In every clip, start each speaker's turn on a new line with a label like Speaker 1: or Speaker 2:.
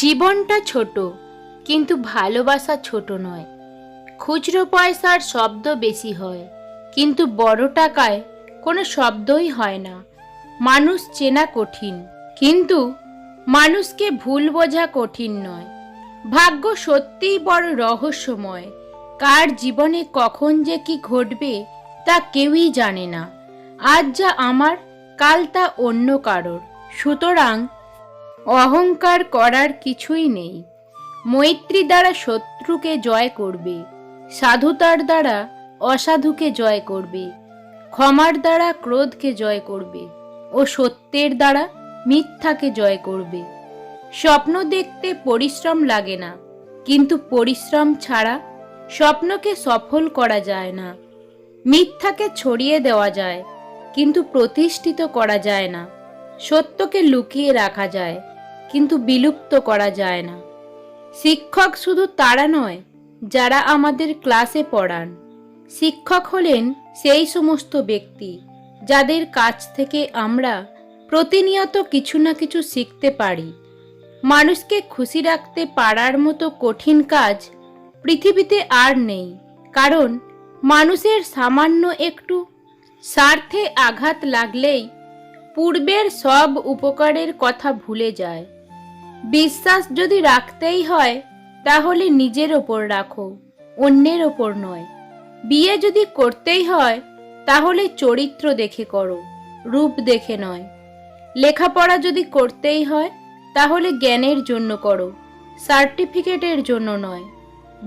Speaker 1: জীবনটা ছোট, কিন্তু ভালোবাসা ছোট নয়। খুচরো পয়সার শব্দ বেশি হয়, কিন্তু বড় টাকায় কোনো শব্দই হয় না। মানুষ চেনা কঠিন, কিন্তু মানুষকে ভুল বোঝা কঠিন নয়। ভাগ্য সত্যিই বড় রহস্যময়, কার জীবনে কখন যে কি ঘটবে তা কেউই জানে না। আজ যা আমার, কাল তা অন্য কারোর। সুতরাং অহংকার করার কিছুই নেই। মৈত্রী দ্বারা শত্রুকে জয় করবে, সাধুতার দ্বারা অসাধুকে জয় করবে, ক্ষমার দ্বারা ক্রোধকে জয় করবে ও সত্যের দ্বারা মিথ্যাকে জয় করবে। স্বপ্ন দেখতে পরিশ্রম লাগে না, কিন্তু পরিশ্রম ছাড়া স্বপ্নকে সফল করা যায় না। মিথ্যাকে ছড়িয়ে দেওয়া যায়, কিন্তু প্রতিষ্ঠিত করা যায় না, সত্যকে লুকিয়ে রাখা যায়। কিন্তু বিলুপ্ত করা যায় না। শিক্ষক শুধু তারা নয়, যারা আমাদের ক্লাসে পড়ান। শিক্ষক হলেন সেই সমস্ত ব্যক্তি যাদের কাছ থেকে আমরা প্রতিনিয়ত কিছু না কিছু শিখতে পারি। মানুষকে খুশি রাখতে পারার মতো কঠিন কাজ পৃথিবীতে আর নেই, কারণ মানুষের সামান্য একটু স্বার্থে আঘাত লাগলেই পূর্বের সব উপকারের কথা ভুলে যায়। বিশ্বাস যদি রাখতেই হয়, তাহলে নিজের ওপর রাখো, অন্যের ওপর নয়। বিয়ে যদি করতেই হয়, তাহলে চরিত্র দেখে করো, রূপ দেখে নয়। লেখাপড়া যদি করতেই হয়, তাহলে জ্ঞানের জন্য করো, সার্টিফিকেটের জন্য নয়।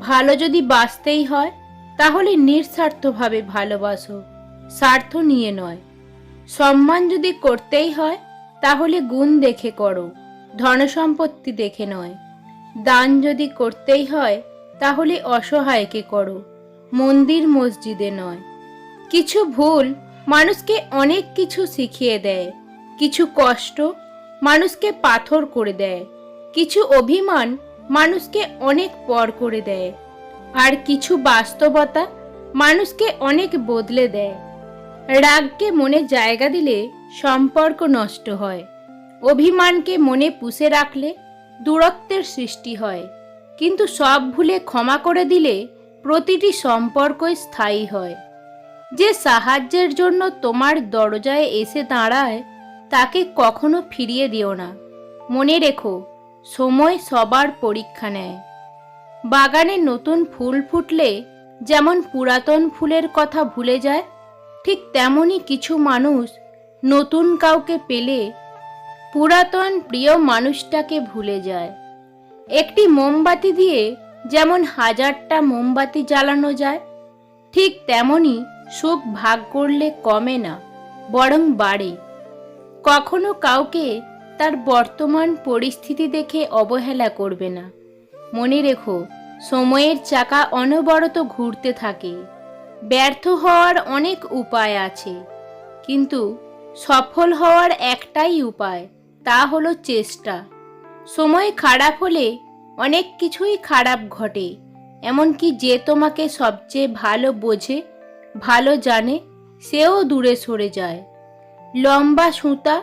Speaker 1: ভালো যদি বাঁচতেই হয়, তাহলে নিঃস্বার্থভাবে ভালোবাসো, স্বার্থ নিয়ে নয়। সম্মান যদি করতেই হয়, তাহলে গুণ দেখে করো। ধনসম্পত্তি দেখে নয়। দান যদি করতেই হয়, তাহলে অসহায়কে করো, মন্দির মসজিদে নয়। কিছু ভুল মানুষকে অনেক কিছু শিখিয়ে দেয়, কিছু কষ্ট মানুষকে পাথর করে দেয়, কিছু অভিমান মানুষকে অনেক পর করে দেয়, আর কিছু বাস্তবতা মানুষকে অনেক বদলে দেয়। রাগকে মনে জায়গা দিলে সম্পর্ক নষ্ট হয়। অভিমানকে মনে পুষে রাখলে দূরত্বের সৃষ্টি হয়। কিন্তু সব ভুলে ক্ষমা করে দিলে প্রতিটি সম্পর্কই স্থায়ী হয়। যে সাহায্যের জন্য তোমার দরজায় এসে দাঁড়ায়, তাকে কখনো ফিরিয়ে দিও না। মনে রেখো, সময় সবার পরীক্ষা নেয়। বাগানে নতুন ফুল ফুটলে যেমন পুরাতন ফুলের কথা ভুলে যায়, ঠিক তেমনই কিছু মানুষ নতুন কাউকে পেলে পুরাতন প্রিয় মানুষটাকে ভুলে যায়। একটি মোমবাতি দিয়ে যেমন হাজারটা মোমবাতি জ্বালানো যায়, ঠিক তেমনই সুখ ভাগ করলে কমে না, বরং বাড়ে। কখনো কাউকে তার বর্তমান পরিস্থিতি দেখে অবহেলা করবে না। মনে রেখো, সময়ের চাকা অনবরত ঘুরতে থাকে। ব্যর্থ হওয়ার অনেক উপায় আছে, কিন্তু সফল হওয়ার একটাই উপায় তা হলো চেষ্টা। সময় খারাপ হলে অনেক কিছুই খারাপ ঘটে, এমনকি যে তোমাকে সবচেয়ে ভালো বোঝে, ভালো জানে, সেও দূরে সরে যায়। লম্বা সুতা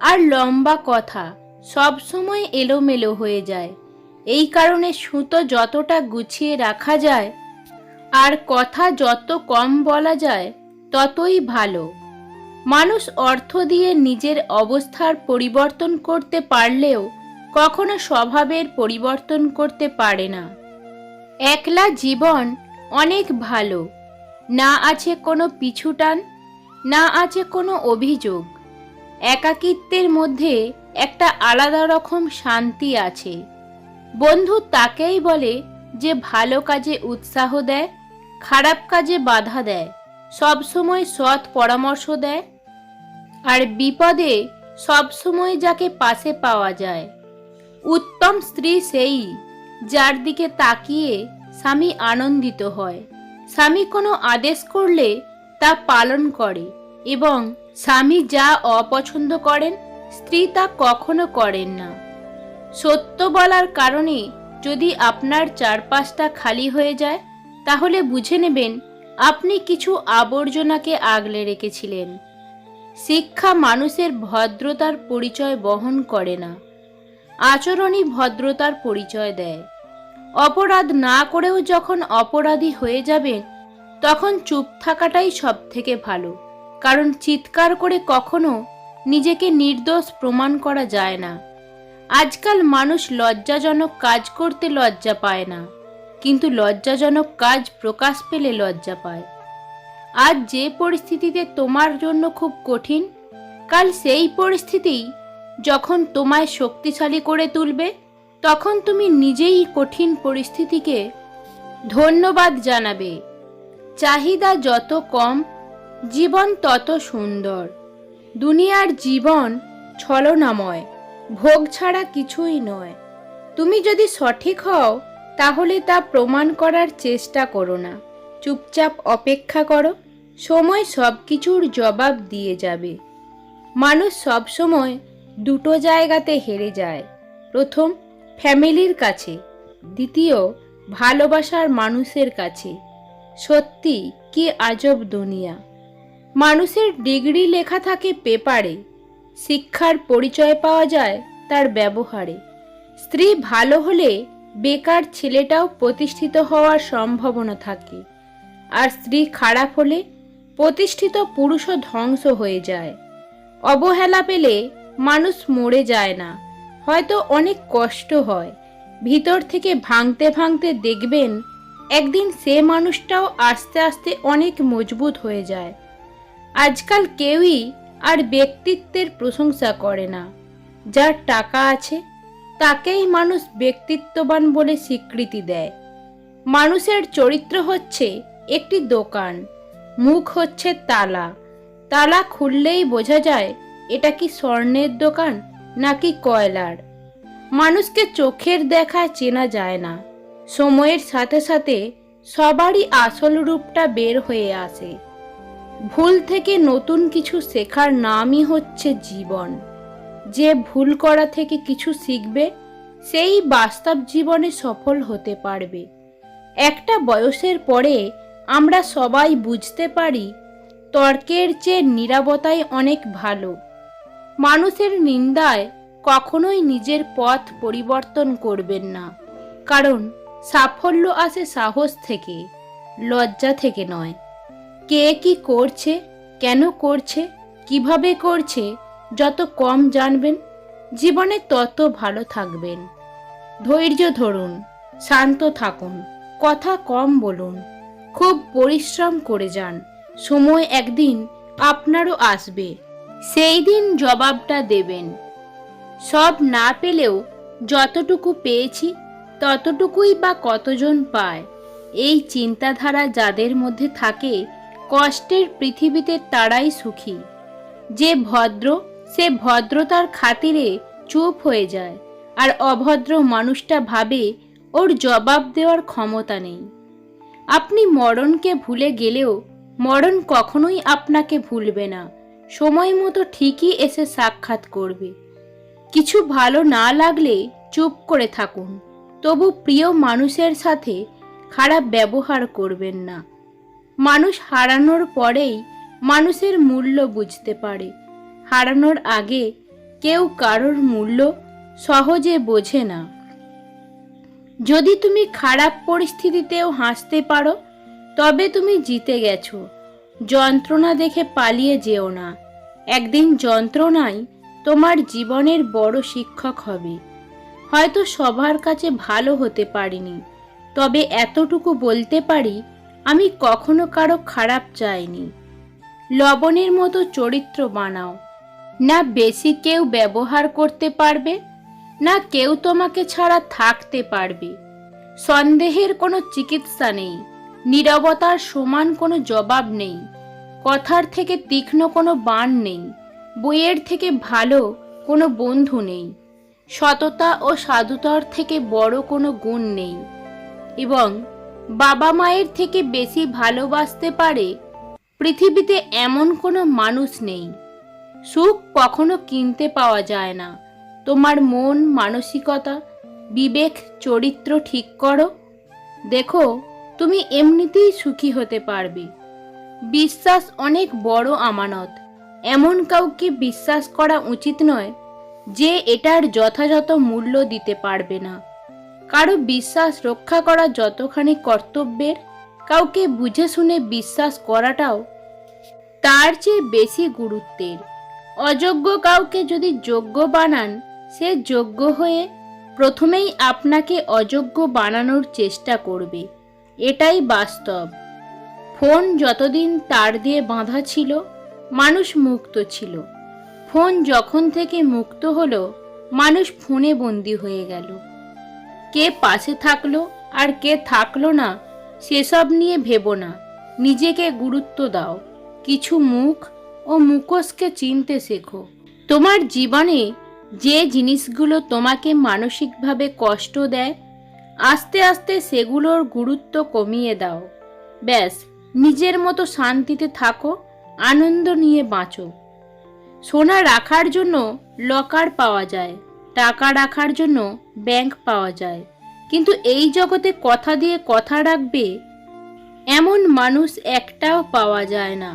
Speaker 1: আর লম্বা কথা সব সময় এলোমেলো হয়ে যায়। এই কারণে সুতো যতটা গুছিয়ে রাখা যায় আর কথা যত কম বলা যায়, ততই ভালো। মানুষ অর্থ দিয়ে নিজের অবস্থার পরিবর্তন করতে পারলেও কখনো স্বভাবের পরিবর্তন করতে পারে না। একলা জীবন অনেক ভালো। না আছে কোনো পিছুটান, না আছে কোনো অভিযোগ। একাকিত্বের মধ্যে একটা আলাদা রকম শান্তি আছে। বন্ধু তাকেই বলে যে ভালো কাজে উৎসাহ দেয়, খারাপ কাজে বাধা দেয়, সবসময় সৎ পরামর্শ দেয় আর বিপদে সব সময় যাকে পাশে পাওয়া যায়। উত্তম স্ত্রী সেই, যার দিকে তাকিয়ে স্বামী আনন্দিত হয়। স্বামী কোনো আদেশ করলে তা পালন করে এবং স্বামী যা অপছন্দ করেন, স্ত্রী তা কখনো করেন না। সত্য বলার কারণে যদি আপনার চারপাশটা খালি হয়ে যায়, তাহলে বুঝে নেবেন আপনি কিছু আবর্জনাকে আগলে রেখেছিলেন। শিক্ষা মানুষের ভদ্রতার পরিচয় বহন করে না। আচরণই ভদ্রতার পরিচয় দেয়। অপরাধ না করেও যখন অপরাধী হয়ে যাবেন, তখন চুপ থাকাটাই সব থেকে ভালো। কারণ চিৎকার করে কখনো নিজেকে নির্দোষ প্রমাণ করা যায় না। আজকাল মানুষ লজ্জাজনক কাজ করতে লজ্জা পায় না। কিন্তু লজ্জাজনক কাজ প্রকাশ পেলে লজ্জা পায়। আজ যে পরিস্থিতিতে তোমার জন্য খুব কঠিন, কাল সেই পরিস্থিতি যখন তোমায় শক্তিশালী করে তুলবে, তখন তুমি নিজেই কঠিন পরিস্থিতিকে ধন্যবাদ জানাবে। চাহিদা যত কম, জীবন তত সুন্দর। দুনিয়ার জীবন ছলনাময়, ভোগ ছাড়া কিছুই নয়। তুমি যদি সঠিক হও, তাহলে তা প্রমাণ করার চেষ্টা করো না। চুপচাপ অপেক্ষা করো। সময় সব কিছুর জবাব দিয়ে যাবে। মানুষ সবসময় দুটো জায়গাতে হেরে যায়। প্রথম, ফ্যামিলির কাছে। দ্বিতীয়, ভালোবাসার মানুষের কাছে। সত্যি, কি আজব দুনিয়া। মানুষের ডিগ্রি লেখা থাকে পেপারে। শিক্ষার পরিচয় পাওয়া যায় তার ব্যবহারে। স্ত্রী ভালো হলে বেকার ছেলেটাও প্রতিষ্ঠিত হওয়ার সম্ভাবনা থাকে। আর স্ত্রী খারাপ হলে প্রতিষ্ঠিত পুরুষও ধ্বংস হয়ে যায়। অবহেলা পেলে মানুষ মরে যায় না। হয়তো অনেক কষ্ট হয়। ভিতর থেকে ভাঙতে ভাঙতে দেখবেন, একদিন সে মানুষটাও আস্তে আস্তে অনেক মজবুত হয়ে যায়। আজকাল কেউই আর ব্যক্তিত্বের প্রশংসা করে না। যার টাকা আছে, তাকেই মানুষ ব্যক্তিত্ববান বলে স্বীকৃতি দেয়। মানুষের চরিত্র হচ্ছে একটি দোকান। মুখ হচ্ছে তালা। তালা খুললেই বোঝা যায়, এটা কি স্বর্ণের দোকান নাকি কয়লার? মানুষকে চোখের দেখায় চেনা যায় না। সময়ের সাথে সাথে সবারই আসল রূপটা বের হয়ে আসে। ভুল থেকে নতুন কিছু শেখার নামই হচ্ছে জীবন। যে ভুল করা থেকে কিছু শিখবে, সেই বাস্তব জীবনে সফল হতে পারবে। একটা বয়সের পরে আমরা সবাই বুঝতে পারি তর্কের চেয়ে নিরাপত্তাই অনেক ভালো। মানুষের নিন্দায় কখনোই নিজের পথ পরিবর্তন করবেন না। কারণ সাফল্য আসে সাহস থেকে, লজ্জা থেকে নয়। কে কি করছে, কেন করছে, কীভাবে করছে, যত কম জানবেন, জীবনে তত ভালো থাকবেন। ধৈর্য ধরুন, শান্ত থাকুন, কথা কম বলুন। খুব পরিশ্রম করে যান। সময় একদিন আপনারও আসবে। সেই দিন জবাবটা দেবেন। সব না পেলেও যতটুকু পেয়েছি, ততটুকুই বা কতজন পায়, এই চিন্তাধারা যাদের মধ্যে থাকে, কষ্টের পৃথিবীতে তারাই সুখী। যে ভদ্র, সে ভদ্রতার খাতিরে চুপ হয়ে যায়, আর অভদ্র মানুষটা ভাবে ওর জবাব দেওয়ার ক্ষমতা নেই। আপনি মরণকে ভুলে গেলেও মরণ কখনোই আপনাকে ভুলবে না। সময় মতো ঠিকই এসে সাক্ষাৎ করবে। কিছু ভালো না লাগলে চুপ করে থাকুন। তবু প্রিয় মানুষের সাথে খারাপ ব্যবহার করবেন না। মানুষ হারানোর পরেই মানুষের মূল্য বুঝতে পারে। হারানোর আগে কেউ কারোর মূল্য সহজে বোঝে না। যদি তুমি খারাপ পরিস্থিতিতেও হাসতে পারো, তবে তুমি জিতে গেছো। যন্ত্রণা দেখে পালিয়ে যেও না। একদিন যন্ত্রণাই তোমার জীবনের বড় শিক্ষক হবে। হয়তো সবার কাছে ভালো হতে পারিনি, তবে এতটুকু বলতে পারি, আমি কখনো কারও খারাপ চাইনি। লবণের মতো চরিত্র বানাও। না বেশি কেউ ব্যবহার করতে পারবে না কেউ তোমাকে ছাড়া থাকতে পারবে। সন্দেহের কোনো চিকিৎসা নেই। নীরবতার সমান কোনো জবাব নেই। কথার থেকে তীক্ষ্ণ কোনো বাণ নেই। বইয়ের থেকে ভালো কোনো বন্ধু নেই। সততা ও সাধুতার থেকে বড় কোনো গুণ নেই। এবং বাবা মায়ের থেকে বেশি ভালোবাসতে পারে পৃথিবীতে এমন কোনো মানুষ নেই। সুখ কখনো কিনতে পাওয়া যায় না। তোমার মন, মানসিকতা, বিবেক, চরিত্র ঠিক করো। দেখো, তুমি এমনিতেই সুখী হতে পারবে। বিশ্বাস অনেক বড় আমানত। এমন কাউকে বিশ্বাস করা উচিত নয় যে এটার যথাযথ মূল্য দিতে পারবে না। কারও বিশ্বাস রক্ষা করা যতখানি কর্তব্যের, কাউকে বুঝে শুনে বিশ্বাস করাটাও তার চেয়ে বেশি গুরুত্বের। অযোগ্য কাউকে যদি যোগ্য বানান সে যোগ্য হয়ে প্রথমেই আপনাকে অযোগ্য বানানোর চেষ্টা করবে। এটাই বাস্তব। ফোন যতদিন তার দিয়ে বাঁধা ছিল, মানুষ মুক্ত ছিল। ফোন যখন থেকে মুক্ত হলো, মানুষ ফোনে বন্দি হয়ে গেল। কে পাশে থাকল আর কে থাকল না, সেসব নিয়ে ভেবো না। নিজেকে গুরুত্ব দাও। কিছু মুখ ও মুখোশকে চিনতে শেখো। তোমার জীবনে যে জিনিসগুলো তোমাকে মানসিকভাবে কষ্ট দেয়, আস্তে আস্তে সেগুলোর গুরুত্ব কমিয়ে দাও। ব্যাস, নিজের মতো শান্তিতে থাকো, আনন্দ নিয়ে বাঁচো। সোনা রাখার জন্য লকার পাওয়া যায়, টাকা রাখার জন্য ব্যাংক পাওয়া যায়। কিন্তু এই জগতে কথা দিয়ে কথা রাখবে, এমন মানুষ একটাও পাওয়া যায় না।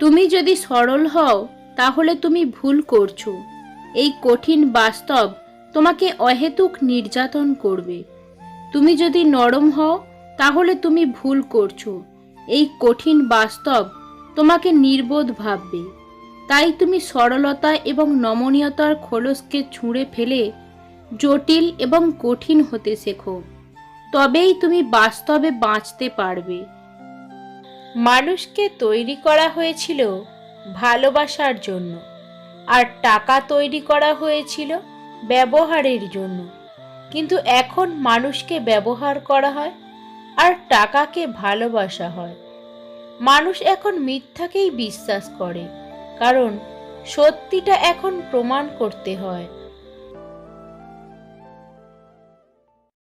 Speaker 1: তুমি যদি সরল হও, তাহলে তুমি ভুল করছ। এই কঠিন বাস্তব তোমাকে অহেতুক নির্যাতন করবে। তুমি যদি নরম হও, তাহলে তুমি ভুল করছ। এই কঠিন বাস্তব তোমাকে নির্বোধ ভাববে। তাই তুমি সরলতা এবং নমনীয়তার খোলসকে ছুঁড়ে ফেলে জটিল এবং কঠিন হতে শেখো। তবেই তুমি বাস্তবে বাঁচতে পারবে। মানুষকে তৈরি করা হয়েছিল ভালোবাসার জন্য। আর টাকা তৈরি করা হয়েছিল ব্যবহারের জন্য। কিন্তু এখন মানুষকে ব্যবহার করা হয় আর টাকাকে ভালোবাসা হয়। মানুষ এখন মিথ্যাকেই বিশ্বাস করে, কারণ সত্যিটা এখন প্রমাণ করতে হয়।